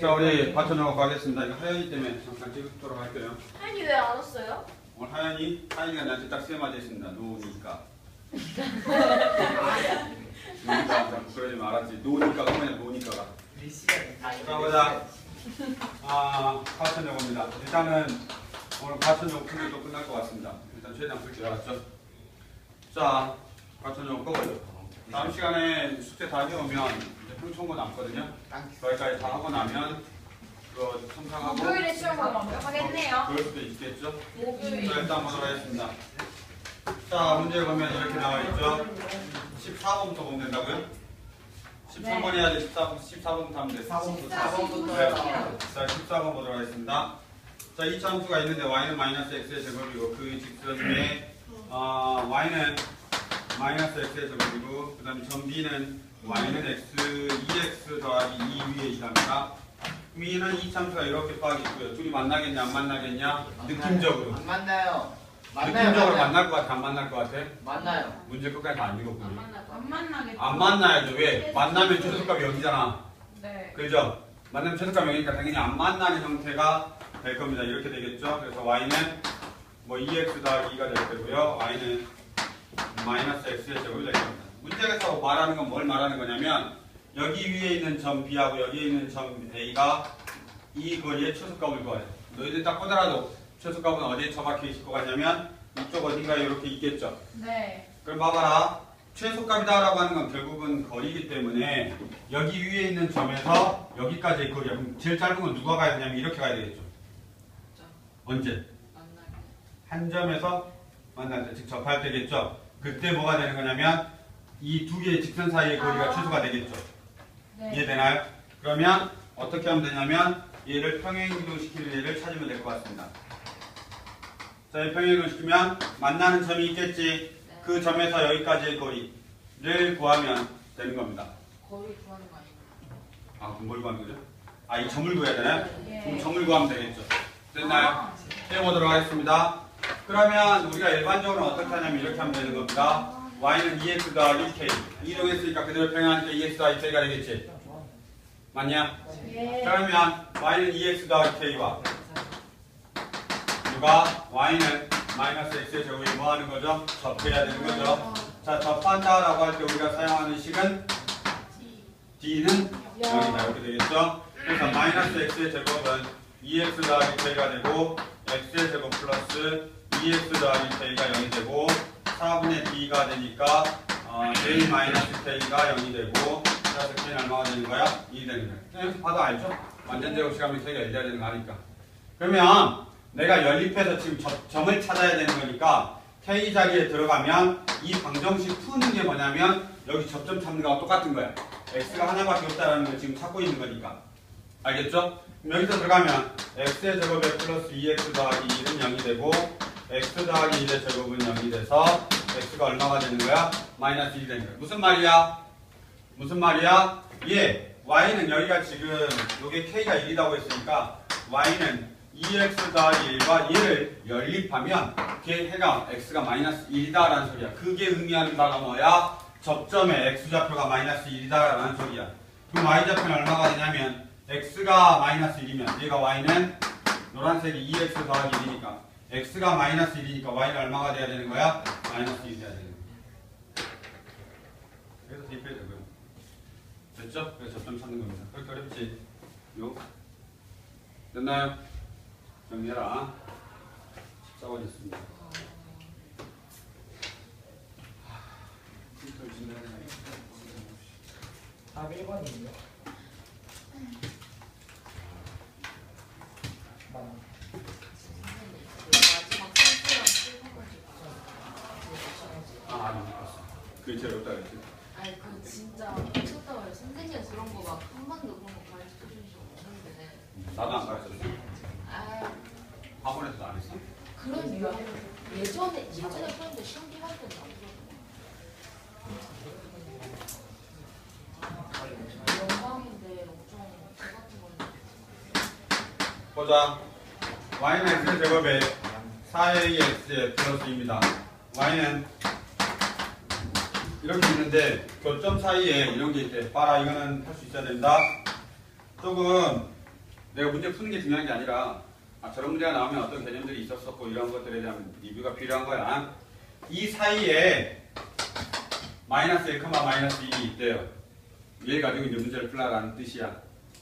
자, 우리 받쳐놓고 가겠습니다. 이거 하연이 때문에 잠깐 찍도록 할게요. 한이 왜 안 왔어요? 오늘 하연이, 하연이가 나한테 딱세 마디 했습니다. 노니까. 노니까, 그러지 말았지. 노니까가 뭐냐, 노니까가. 자, 보자. 아, 과천여고입니다. 일단은 오늘 과천여고 풀기도 끝날 것 같습니다. 일단 최대한 풀줄 알았죠? 자, 과천여고 꺼버려. 다음 시간에 숙제 다 해오면 이제 평청고 남거든요. 거기까지 다 하고 나면 그거 첨삭하고 목요일에 시험 완벽하겠네요. 그럴 수도 있겠죠? 목요일. 자, 일단 보도록 하겠습니다. 자, 문제 보면 이렇게 나와 있죠? 14번부터 보면 된다고요? 13번 해야지 14번, 14번부터 하면 돼. 4번부터 네. 자, 14번 보도록 하겠습니다. 자, 이 참수가 있는데 y는 마이너스 x의 제곱이고 그 직선에 어, y는 마이너스 x의 제곱이고 그 다음에 점 b는 y는 x, 2x 더하기 2 위에 있답니다. 위는 이 참수가 이렇게 빡 있고요. 둘이 만나겠냐 안 만나겠냐? 느낌적으로. 안 만나요. 만나요. 느낌적으로 만나요. 만날 것 같아 안 만날 것 같아? 만나요. 문제 끝까지 다안 읽었군요. 안 만나겠다. 안 만나야죠. 왜? 만나면 최소값이 0이잖아. 네. 그죠? 만나면 최소값 0이니까 당연히 안 만나는 형태가 될 겁니다. 이렇게 되겠죠? 그래서 y는 뭐 2x 더하기 2가 될 거고요. y는 마이너스 x의 제곱이 될 겁니다. 문제에서 말하는 건 뭘 말하는 거냐면 여기 위에 있는 점 b하고 여기에 있는 점 a가 이 거리의 최소값을 구하래. 너희들 딱 보더라도 최소값은 어디에 처박혀 있을 것 같냐면 이쪽 어딘가에 이렇게 있겠죠? 네. 그럼 봐봐라. 최소값이다라고 하는 건 결국은 거리이기 때문에 여기 위에 있는 점에서 여기까지의 거리야. 그럼 제일 짧은 건 누가 가야 되냐면 이렇게 가야 되겠죠. 언제? 한 점에서 만날 때, 즉 접할 때겠죠. 그때 뭐가 되는 거냐면 이 두 개의 직선 사이의 거리가 아. 최소가 되겠죠. 네. 이해되나요? 그러면 어떻게 하면 되냐면 얘를 평행이동시키는 얘를 찾으면 될 것 같습니다. 자, 이 평행이동시키면 만나는 점이 있겠지. 그 점에서 여기까지의 거리를 구하면 되는 겁니다. 거리 구하는 거 아니에요? 아, 그럼 뭘 구하는 거죠? 아, 이 점을 구해야 되나요? 그럼 예. 점을 구하면 되겠죠. 됐나요? 아, 해보도록 하겠습니다. 그러면 우리가 일반적으로 어떻게 하냐면 이렇게 하면 되는 겁니다. Y는 2x 더하기 k. 이동했으니까 그대로 평행하니까 2x 더하기 k가 되겠지. 맞냐? 예. 그러면 y는 2x 더하기 k와 누가 y는 마이너스 x의 제곱이 뭐 하는 거죠? 접해야 되는 거죠. 자, 접한다라고 할 때 우리가 사용하는 식은 d는 0이다 이렇게 되겠죠. 그래서 마이너스 x의 제곱은 2x 더하기 k가 되고 x의 제곱 플러스 2x 더하기 k가 0이 되고 4분의 d가 되니까 어, j 마이너스 k가 0이 되고 그래서 k는 얼마가 되는 거야? 2이 되는 거야. 여기서 봐도 알죠? 완전 제곱 시간면 k가 1이 되는 거 아니까. 그러면 내가 연립해서 지금 점- 점을 찾아야 되는 거니까 k 자리에 들어가면 이 방정식 푸는 게 뭐냐면 여기 접점 찾는 거와 똑같은 거야. x가 하나밖에 없다라는 걸 지금 찾고 있는 거니까. 알겠죠? 여기서 들어가면 x의 제곱에 플러스 2x 더하기 1은 0이 되고 x 더하기 1의 제곱은 0이 돼서 x가 얼마가 되는 거야? 마이너스 1이 되는 거야. 무슨 말이야? 무슨 말이야? 예, y는 여기가 지금 요게 k가 1이라고 했으니까 y는 2x 더하기 1과 1을 연립하면 걔 해가 x가 마이너스 1이다라는 소리야. 그게 의미하는 바가 뭐야? 접점의 x좌표가 마이너스 1이다라는 소리야. 그럼 y좌표는 얼마가 되냐면 x가 마이너스 1이면 얘가 y는 노란색이 2x 더하기 1이니까 x가 마이너스 1이니까 y는 얼마가 돼야 되는 거야? 마이너스 1이 돼야 되는 거야. 그래서 대입해야 되고요. 됐죠? 그래서 접점 찾는 겁니다. 그렇게 어렵지? 요. 됐나요? 정리해라. 14번 있습니다. 답 1번이에요. 마지막 선수랑 실패가지고 아, 아니, 못 봤어. 그게 제일 어렵다 그랬지. 아니 그 진짜 미쳤다고요 선생님 그런 거 막 한 번도 그런 거 가르쳐 준적 없는데 나도 안 가르쳤어. 아 학원에서도 안 했어? 그런 유형 예전에 예전에 했는데 시험 기간 때는 안 들었어 영광인데 엄청 저 같은 거는 보자. y는 x 제곱에 4ax의 플러스 2입니다. y는 이렇게 있는데 교점 사이에 이런 게 있대. 봐라, 이거는 할 수 있어야 된다. 조금 내가 문제 푸는 게 중요한 게 아니라 아, 저런 문제가 나오면 어떤 개념들이 있었었고 이런 것들에 대한 리뷰가 필요한 거야. 이 사이에 마이너스 1, 마이너스 1이 있대요. 얘 가지고 이제 문제를 풀라라는 뜻이야.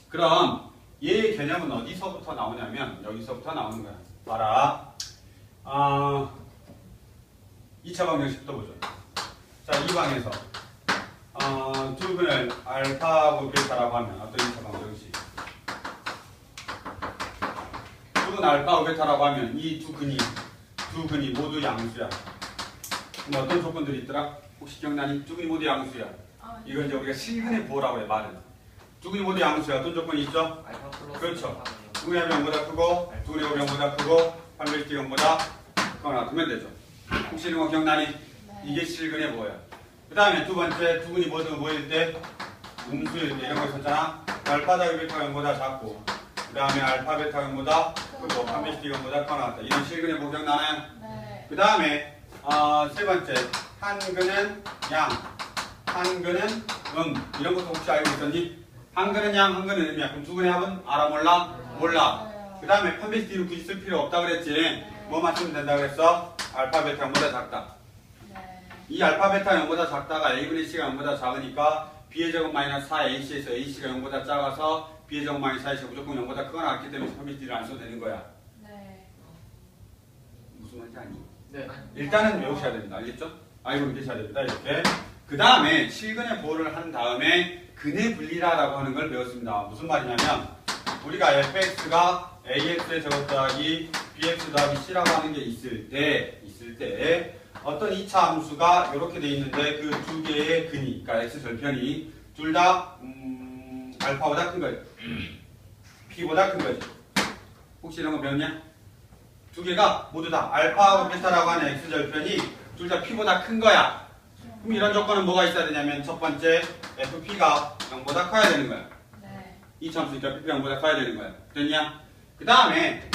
그럼 얘의 개념은 어디서부터 나오냐면 여기서부터 나오는 거야. 봐라. 아, 2차 방정식부터 보죠. 자, 이 방에서 어, 두 근을 알파하고 베타라고 하면 어떤 2차 방정식? 두근 알파하고 베타라고 하면 이 두 근이 두 근이 모두 양수야. 근데 어떤 조건들이 있더라? 혹시 기억나니? 두 근이 모두 양수야. 아, 이건 이제 우리가 실근의 보호라고 해 말은. 두 근이 모두 양수야. 어떤 조건이 있죠? 그렇죠. 두 근의 0보다 크고 두 근의 0보다 크고 판별식 0보다 크거나 두면 되죠. 혹시 이런 거 기억나니? 네. 이게 실근의 보호야. 그 다음에 두 번째 두 분이 모두 모일 때 음수일 때 이런 거 있었잖아. 알파 더하기 베타가 0보다 작고 그 다음에 알파 베타가 0보다 크고 판별식 0보다 커 나왔다. 이런 실근의 보호 기억나나요? 네. 그 다음에 어, 세 번째 한 근은 양, 한 근은 음 이런 것도 혹시 알고 있었니? 한 근은 양, 한 근은 음이야. 그럼 두 근의 합은 알아 몰라? 몰라. 네. 그 다음에 판별식을 굳이 쓸 필요 없다 그랬지. 뭐 맞추면 된다 그랬어? 알파 베타 0보다 작다. 네. 이 알파 베타 0보다 작다가 a분의 c가 0보다 작으니까 b의 제곱 마이너스 4ac에서 ac가 0보다 작아서 b의 제곱 마이너스 4ac가 무조건 0보다 크거나 같기 때문에 판별식을 안 써도 되는 거야. 네. 무슨 말인지 아니? 네. 일단은 외우셔야 됩니다. 알겠죠? 알고 계셔야 됩니다. 이렇게. 그 다음에 실근의 보호를 한 다음에 근의 분리라라고 하는 걸 배웠습니다. 무슨 말이냐면 우리가 fx가 ax의 제곱 더하기 bx 더하기 c라고 하는 게 있을 때 있을 때 어떤 2차 함수가 이렇게 돼 있는데 그 두 개의 근이 그러니까 x 절편이 둘다 음, 알파보다 큰 거예요. p보다 큰 거지. 혹시 이런 거 배웠냐? 두 개가 모두 다 알파하고 베타라고 하는 x 절편이 둘 다 p보다 큰 거야. 그럼 이런 조건은 뭐가 있어야 되냐면 첫 번째 fp가 0보다 커야 되는 거야. 네. 이 참수니까 fp가 0보다 커야 되는 거야. 됐냐? 그 다음에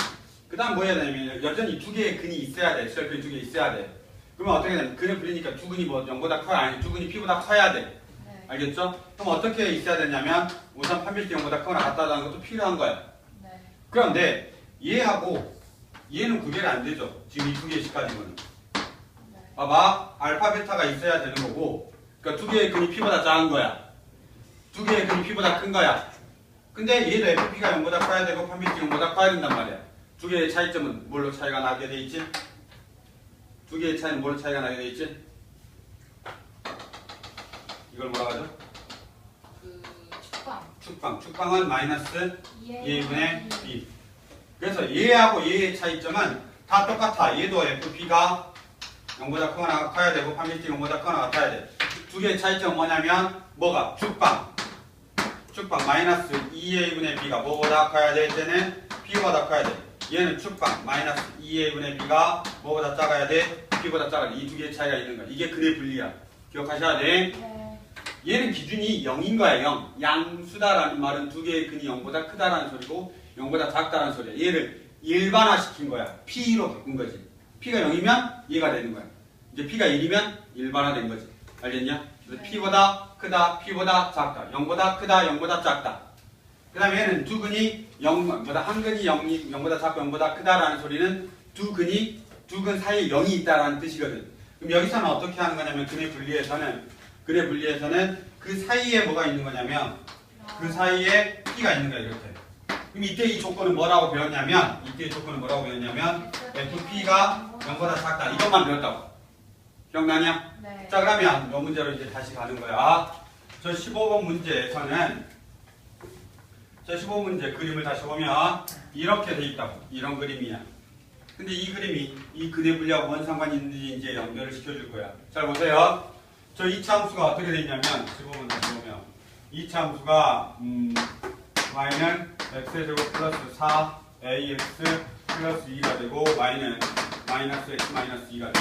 그 다음 뭐 해야 되냐면 여전히 두 개의 근이 있어야 돼. x 절편이 두 개 있어야 돼. 그러면 어떻게 되냐면 근을 불리니까 두 근이 뭐 0보다 커야 아니 두 근이 p보다 커야 돼. 네. 알겠죠? 그럼 어떻게 있어야 되냐면 우선 판별식 0보다 커나 같다는 것도 필요한 거야. 네. 그런데 얘하고 얘는 구별이 안 되죠. 지금 이 두 개씩 가지고는. 네. 봐봐. 알파, 베타가 있어야 되는 거고. 그러니까 두 개의 근이 P보다 작은 거야. 두 개의 근이 P보다 큰 거야. 근데 얘도 FP가 0보다 커야 되고 판별식 0보다 커야 된단 말이야. 두 개의 차이점은 뭘로 차이가 나게 돼 있지? 두 개의 차이는 뭘로 차이가 나게 돼 있지? 이걸 뭐라 하죠? 그 축방. 축방. 축방은 마이너스 예. 2분의 B. 그래서 얘하고 얘의 차이점은 다 똑같아. 얘도 FP가 0보다 크거나 커야 되고 판별식 0보다 크거나 같아야 돼. 두 개의 차이점은 뭐냐면 뭐가? 축방. 축방 마이너스 2a분의 b가 뭐보다 커야 될 때는 b보다 커야 돼. 얘는 축방 마이너스 2a분의 b가 뭐보다 작아야 돼? b보다 작아야 돼. 이두 개의 차이가 있는 거야. 이게 근의 분리야. 기억하셔야 돼. 네. 얘는 기준이 0인 거야, 0. 양수다라는 말은 두 개의 근이 0보다 크다라는 소리고 0보다 작다라는 소리야. 얘를 일반화 시킨 거야. P로 바꾼 거지. P가 0이면 얘가 되는 거야. 이제 P가 1이면 일반화된 거지. 알겠냐? 그래서 네. P보다 크다, P보다 작다. 0보다 크다, 0보다 작다. 그 다음에 얘는 두 근이 0, 보다 한 근이 0, 0보다 작고 0보다 크다라는 소리는 두 근이, 두 근 사이에 0이 있다라는 뜻이거든. 그럼 여기서는 어떻게 하는 거냐면 근의 분리에서는, 근의 분리에서는 그 사이에 뭐가 있는 거냐면 그 사이에 P가 있는 거야, 이렇게. 그럼 이때 이 조건은 뭐라고 배웠냐면, 이때 이 조건은 뭐라고 배웠냐면, FP가 0보다 작다. 이것만 배웠다고. 기억나냐? 네. 자, 그러면 이 문제로 이제 다시 가는 거야. 저 15번 문제에서는, 저 15문제 그림을 다시 보면, 이렇게 돼 있다고. 이런 그림이야. 근데 이 그림이 이 근의 분리하고 뭔 상관이 있는지 이제 연결을 시켜줄 거야. 잘 보세요. 저 이차 함수가 어떻게 돼 있냐면, 15번 다시 보면, 이차 함수가, 음, y는 x의 제곱 플러스 4 ax 플러스 2가 되고 y는 마이너스 x 마이너스 2가 돼.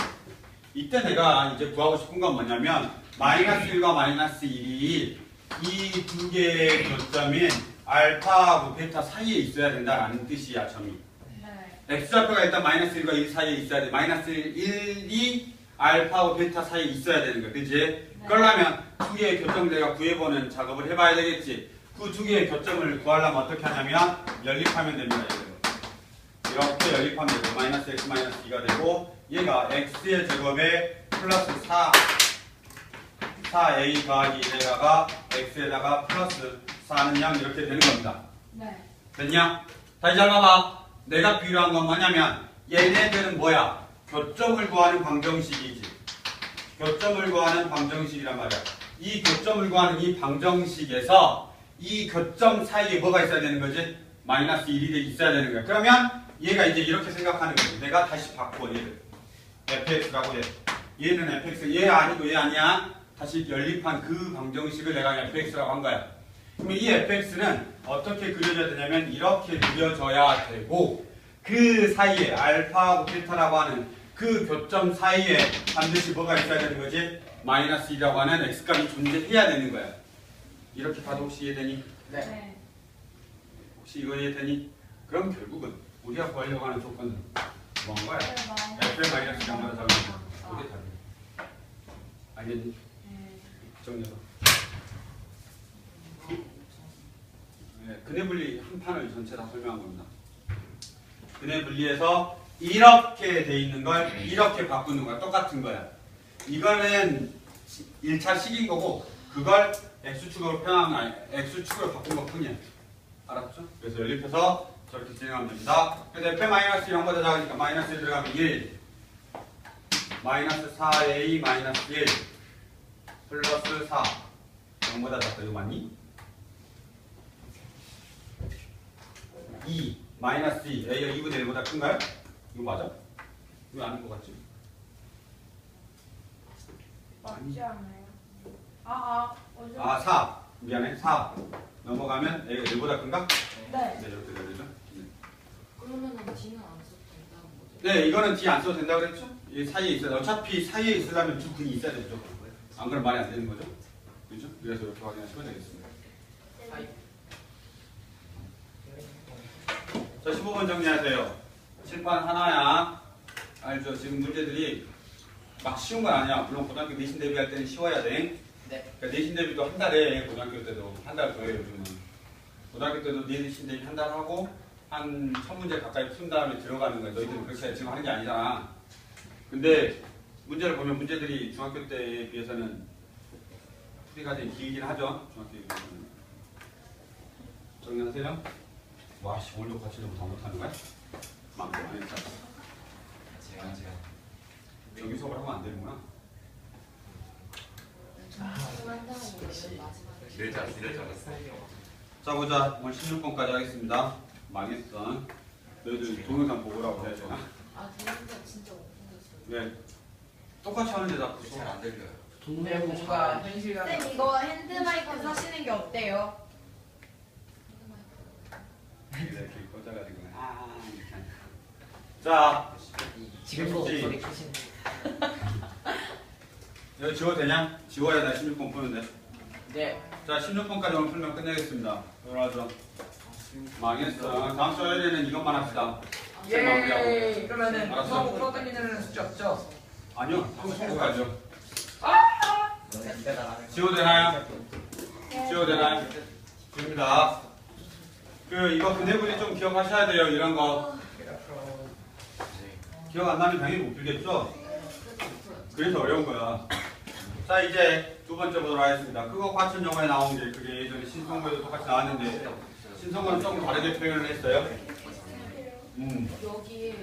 이때 내가 이제 구하고 싶은 건 뭐냐면 마이너스 1과 마이너스 1이 이 두 개의 교점인 알파하고 베타 사이에 있어야 된다라는 뜻이야 점이. 네. x좌표가 일단 마이너스 1과 1 사이에 있어야 돼. 마이너스 1, 1이 알파하고 베타 사이에 있어야 되는 거야. 그치? 그러려면 두 개의 교점을 내가 구해보는 작업을 해봐야 되겠지. 그 두 개의 교점을 구하려면 어떻게 하냐면 연립하면 됩니다. 이렇게 연립하면 되고 마이너스 x 마이너스 2가 되고 얘가 x의 제곱에 플러스 4 4a 더하기 1에다가 x에다가 플러스 4는 0 이렇게 되는 겁니다. 네. 됐냐? 다시 잘 봐봐. 내가 필요한 건 뭐냐면 얘네들은 뭐야? 교점을 구하는 방정식이지. 교점을 구하는 방정식이란 말이야. 이 교점을 구하는 이 방정식에서 이 교점 사이에 뭐가 있어야 되는 거지? 마이너스 1이 있어야 되는 거야. 그러면 얘가 이제 이렇게 생각하는 거지. 내가 다시 바꿔 얘를. fx라고 해. 얘는 fx, 얘 아니고 얘 아니야. 다시 연립한 그 방정식을 내가 fx라고 한 거야. 그러면 이 fx는 어떻게 그려져야 되냐면 이렇게 그려져야 되고 그 사이에 알파하고 베타라고 하는 그 교점 사이에 반드시 뭐가 있어야 되는 거지? 마이너스 2라고 하는 x값이 존재해야 되는 거야. 이렇게 봐도 혹시 이해되니? 네. 네. 혹시 이거 이해되니? 그럼 결국은 우리가 구하려고 하는 조건은 뭔 거야? 네, f 마이너스 0보다 작은 거. 어디 답이? 알겠니? 네. 정리해서. 네, 분리 한 판을 전체 다 설명한 겁니다. 분리해서 이렇게 돼 있는 걸 이렇게 바꾸는 거야. 똑같은 거야. 이거는 1차 식인 거고 그걸 x축으로 표현한 x축으로 바꾼 것 뿐이야. 알았죠? 그래서 연립해서 저렇게 진행하면 됩니다. 그래서 f 마이너스 0보다 작으니까 마이너스 1 들어가면 1 마이너스 4a 마이너스 1 플러스 4 0보다 작다 이거 맞니? 2 마이너스 2 A가 2분의 1보다 큰가요? 이거 맞아? 이거 아닌 것 같지? 맞지 않아요? 아, 아, 어제. 아 4 미안해 4 넘어가면 A가 1보다 큰가? 네. 네 이렇게 되죠 네. 그러면은 D는 안 써도 된다는 거죠? 네 이거는 D 안 써도 된다고 그랬죠? 이 사이에 있어야 어차피 사이에 있으려면 두 근이 있어야 되죠 안 그러면 말이 안 되는 거죠? 그죠? 그래서 이렇게 확인하시면 되겠습니다 자 15번 정리하세요. 칠판 하나야. 알죠? 지금 문제들이 막 쉬운 건 아니야. 물론 고등학교 내신 대비할 때는 쉬워야 돼. 네. 그러니까 내신 대비도 한 달에 고등학교 때도 한 달 더해요 요즘은. 고등학교 때도 내신 대비 한 달 하고 한 천 문제 가까이 푼 다음에 들어가는 거야. 너희들은 그렇게 지금 하는 게 아니잖아. 근데 문제를 보면 문제들이 중학교 때에 비해서는 풀이가 되게 길긴 하죠 중학교 때 비해서는. 정리하세요 와씨 같이 너무 다 못하는 거야? 망고 안 했다 제가 제가. 정기 수업을 하면 안 되는구나 한다는 거예요 마지막에 늘. 늘 잡았어. 자 보자 오늘 16번까지 하겠습니다 망했어 너희들 동영상 보고라고 해야 되나? 아 동영상 진짜 못 보겠어요 네 똑같이 하는데 자꾸 잘안 들려요. 동네 뭔가 현실감. 쌤, 이거 핸드마이크 사시는 게 어때요? 이렇게 꽂아가지고 아 이렇게. 자 지금도 그치. 목소리 크신 이거 지워도 되냐? 지워야 나 16번 푸는데 네 자 16번까지 오늘 풀면 끝내겠습니다 돌아와서 망했어 다음 주 화요일에는 이것만 합시다 예 그러면은 알았어. 수업 풀어다니는 숙제 없죠? 아니요 한번 이따가 나는 거. 지워도 되나요? 지워도 되나요? 됩니다 그 이거 근해분리 좀 기억하셔야 돼요 이런 거 기억 안 나면 당연히 못 풀겠죠? 그래서 어려운 거야. 자 이제 두 번째 보도록 하겠습니다. 그거 과천 영화에 나온 게 그게 예전에 신성고에도 똑같이 나왔는데 신성고는 조금 다르게 표현을 했어요. 음 여기에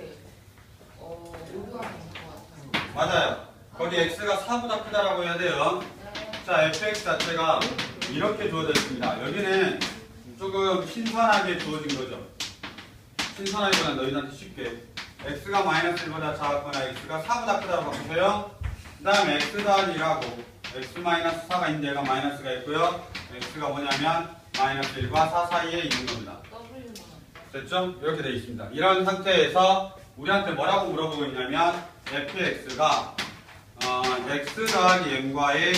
어 오류하는 것 같아요 맞아요. 거기 x가 4보다 크다라고 해야 돼요. 자 fx 자체가 이렇게 주어져 있습니다. 여기는 조금 신선하게 주어진 거죠. 신선하기보다 너희한테 쉽게 x가 마이너스 1보다 작거나 x가 4보다 크다고 바꾸세요. 그 다음에 x 더하기 1하고 x 마이너스 4가 있는데 얘가 마이너스가 있고요. x가 뭐냐면 마이너스 1과 4 사이에 있는 겁니다. 됐죠? 이렇게 돼 있습니다. 이런 상태에서 우리한테 뭐라고 물어보고 있냐면 fx가 어, x 더하기 m과의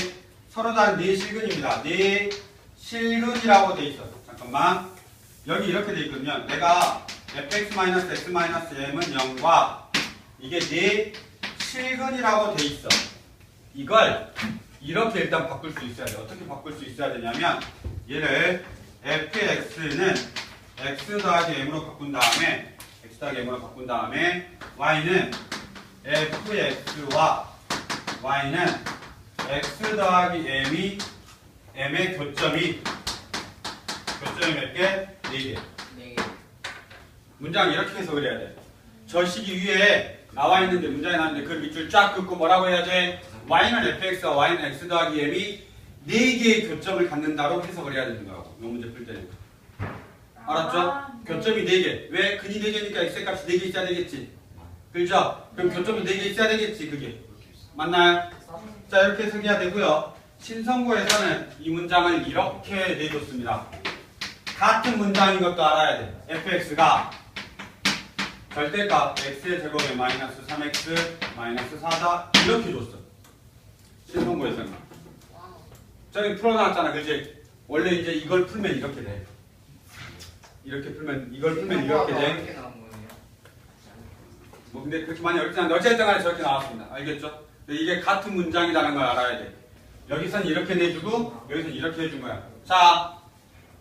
서로 다른 네 실근입니다. 네 실근이라고 돼 있어. 잠깐만. 여기 이렇게 돼 있거든요. 내가 fx-x-m은 0과 이게 네 실근이라고 돼 있어. 이걸 이렇게 일단 바꿀 수 있어야 돼. 어떻게 바꿀 수 있어야 되냐면 얘를 fx는 x 더하기 m으로 바꾼 다음에 x 더하기 m으로 바꾼 다음에 y는 fx와 y는 x 더하기 m이 m의 교점이 교점이 몇 개? 4개. 네. 문장 이렇게 해서 그래야 돼. 저 식이 위에 나와 있는데 문장이 나왔는데 그 밑줄 쫙 긋고 뭐라고 해야 돼? y는 fx와 y는 x 더하기 m이 4개의 교점을 갖는다로 해석을 해야 되는 거라고. 이 문제 풀 때는. 알았죠? 아, 네. 교점이 4개. 왜? 근이 4개니까 x 값이 4개 있어야 되겠지. 그죠? 그럼 교점이 4개 있어야 되겠지, 그게. 맞나요? 자, 이렇게 해석해야 되고요. 신성구에서는 이 문장을 이렇게 내줬습니다. 같은 문장인 것도 알아야 돼. fx가 절대값 x의 제곱에 마이너스 3x 마이너스 4다 이렇게 줬어. 와우. 저기 풀어놨잖아, 그지? 원래 이제 이걸 풀면 이렇게 돼. 이렇게 풀면 이걸 풀면 이렇게 돼. 뭐 근데 그렇게 많이 어렵지 않은데 어쨌든 간에 저렇게 나왔습니다. 알겠죠? 이게 같은 문장이라는 걸 알아야 돼. 여기선 이렇게 내주고 여기선 이렇게 해준 거야. 자,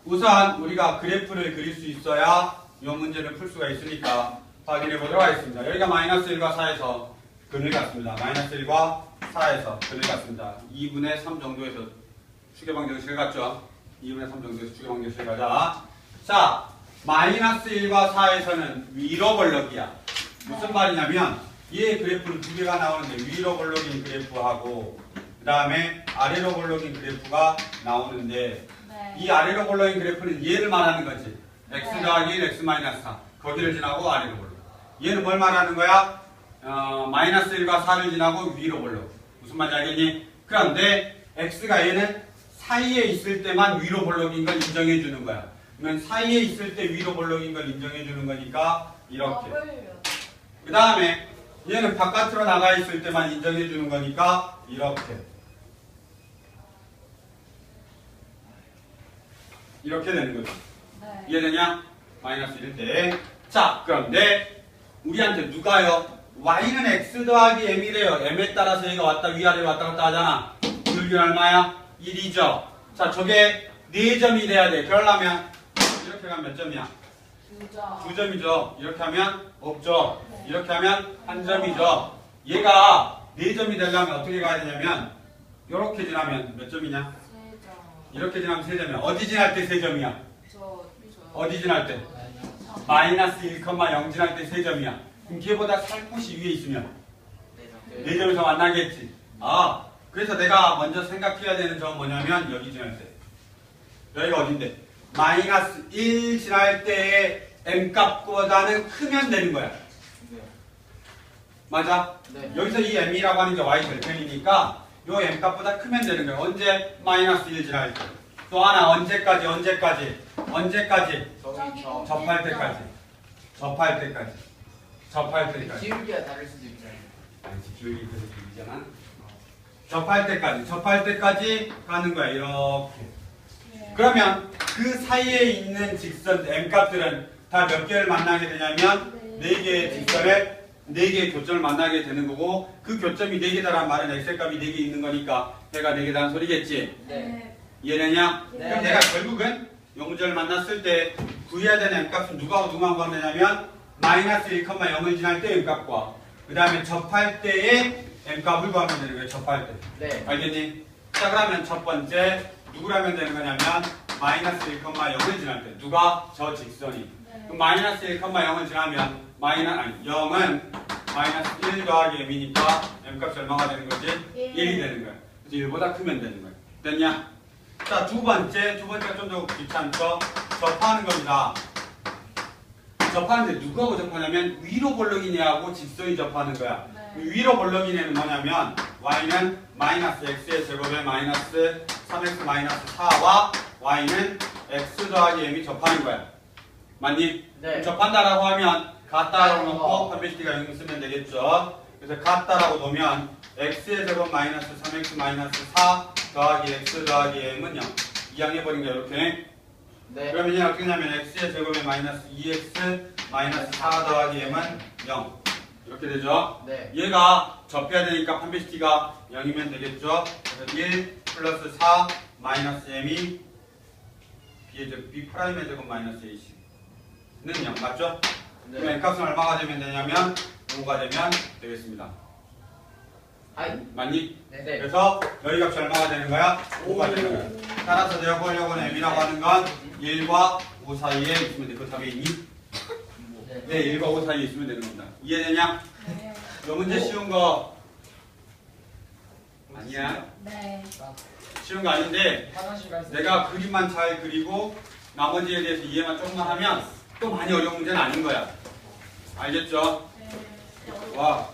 우선 우리가 그래프를 그릴 수 있어야 이 문제를 풀 수가 있으니까 확인해 보도록 하겠습니다. 여기가 마이너스 1과 4에서 근을 갖습니다. 마이너스 1과 4에서 근을 갖습니다. 2분의 3 정도에서 추계방정식을 갖죠. 2분의 3 정도에서 추계방정식을 가자. 자, 마이너스 1과 4에서는 위로 벌럭이야. 무슨 말이냐면 얘 그래프는 두 개가 나오는데 위로 벌럭인 그래프하고 그 다음에 아래로 벌럭인 그래프가 나오는데 네. 이 아래로 벌럭인 그래프는 얘를 말하는 거지. x 네. 더하기 1, x 마이너스 4. 거기를 지나고 아래로 벌럭. 얘는 뭘 말하는 거야? 어, 마이너스 1과 4를 지나고 위로 벌럭. 무슨 말인지 알겠니? 그런데 x가 얘는 사이에 있을 때만 위로 벌럭인 걸 인정해 주는 거야. 그러면 사이에 있을 때 위로 벌럭인 걸 인정해 주는 거니까 이렇게. 더블요. 그 다음에 얘는 바깥으로 나가 있을 때만 인정해 주는 거니까 이렇게 이렇게 되는 거죠. 네. 이해되냐? 마이너스 1일 때. 자, 그런데 우리한테 누가요? y는 x 더하기 m이래요. m에 따라서 얘가 왔다 위아래로 왔다 갔다 하잖아. 불균 얼마야? 1이죠. 자, 저게 4점이 돼야 돼. 그러려면 이렇게 가면 몇 점이야? 두점. 두 점이죠. 이렇게 하면 없죠. 이렇게 하면 한 점이죠. 얘가 네 점이 되려면 어떻게 가야 되냐면 이렇게 지나면 몇 점이냐? 이렇게 지나면 세 점이야. 어디 지날 때 세 점이야? 저, 저. 어디 지날 때? 마이너스 1,0 지날 때 세 점이야. 그럼 걔보다 살포시 위에 있으면 네 점에서 만나겠지. 아, 그래서 내가 먼저 생각해야 되는 점은 뭐냐면 여기 지날 때. 여기가 어딘데? 마이너스 1 지날 때의 m 값보다는 크면 되는 거야. 맞아? 네. 여기서 이 m이라고 하는 게 y 절편이니까 요 m 값보다 크면 되는 거야. 언제? 마이너스 1 지날 때. 또 하나 언제까지? 언제까지? 언제까지? 접할 때까지. 접할 때까지. 접할 때까지. 기울기가 다를 수도 있잖아요. 아니지 기울기 그래서 기울이잖아. 접할 때까지. 접할 때까지 가는 거야. 이렇게. 네. 그러면 그 사이에 있는 직선 m 값들은 다 몇 개를 만나게 되냐면 네 개의 직선에 네 개의 교점을 만나게 되는 거고 그 교점이 네 개다란 말은 x 값이 네 개 있는 거니까 해가 네 개다는 소리겠지. 네. 이해되냐? 네. 그럼 내가 결국은 용절을 만났을 때 구해야 되는 m 값은 누가 누가 구하느냐면 마이너스 1,0을 지날 때 m 값과 그 다음에 접할 때의 m 값을 구하면 되는 거예요. 접할 때. 네. 알겠니? 자 그러면 첫 번째 누구라면 되는 거냐면 마이너스 1,0을 지날 때 누가 저 직선이 네. 그럼 마이너스 1,0을 지나면 마이너 아니 0은 마이너스 1 더하기 m이니까 m 값이 얼마가 되는 거지? 일. 1이 되는 거야. 그래서 1보다 크면 되는 거야. 됐냐? 자 두 번째 두 번째가 좀 더 귀찮죠? 접하는 겁니다. 접하는데 누구하고 접하냐면 위로 볼록이네하고 직선이 접하는 거야. 네. 위로 볼록이네는 뭐냐면 y는 마이너스 x의 제곱에 마이너스 3x 마이너스 4와 y는 x 더하기 m이 접하는 거야. 맞니? 네. 접한다라고 하면 같다라고 네. 놓고 판별시티가 0 쓰면 되겠죠. 그래서 같다라고 놓으면 x의 제곱 마이너스 3x 마이너스 4 더하기 x 더하기 m은 0. 이항해버린 거야 이렇게. 네. 그러면 이제 어떻게 하냐면 x의 제곱에 마이너스 2x 마이너스 4 더하기 m은 0. 이렇게 되죠. 네. 얘가 접해야 되니까 판별시티가 0이면 되겠죠. 그래서 1 플러스 4 마이너스 m이 B의 제곱 B 프라임의 제곱 마이너스 A 는0 맞죠? 그럼 네. N값은 얼마가 되면 되냐면 5가 되면 되겠습니다. 아이. 맞니? 네. 그래서 여기 값이 얼마가 되는 거야? 5가 되는 거야. 따라서 제곱 요거는 M이라고 하는 건 1과 5 사이에 있으면 돼. 그 답이 있니? 네. 네, 1과 5 사이에 있으면 되는 겁니다. 이해되냐? 네. 이 문제 쉬운 거 아니야? 네. 쉬운 거 아닌데 화장실. 내가 그림만 잘 그리고 나머지에 대해서 이해만 조금만 하면 또 많이 어려운 문제는 아닌 거야. 알겠죠? 네. 와. 아, 와,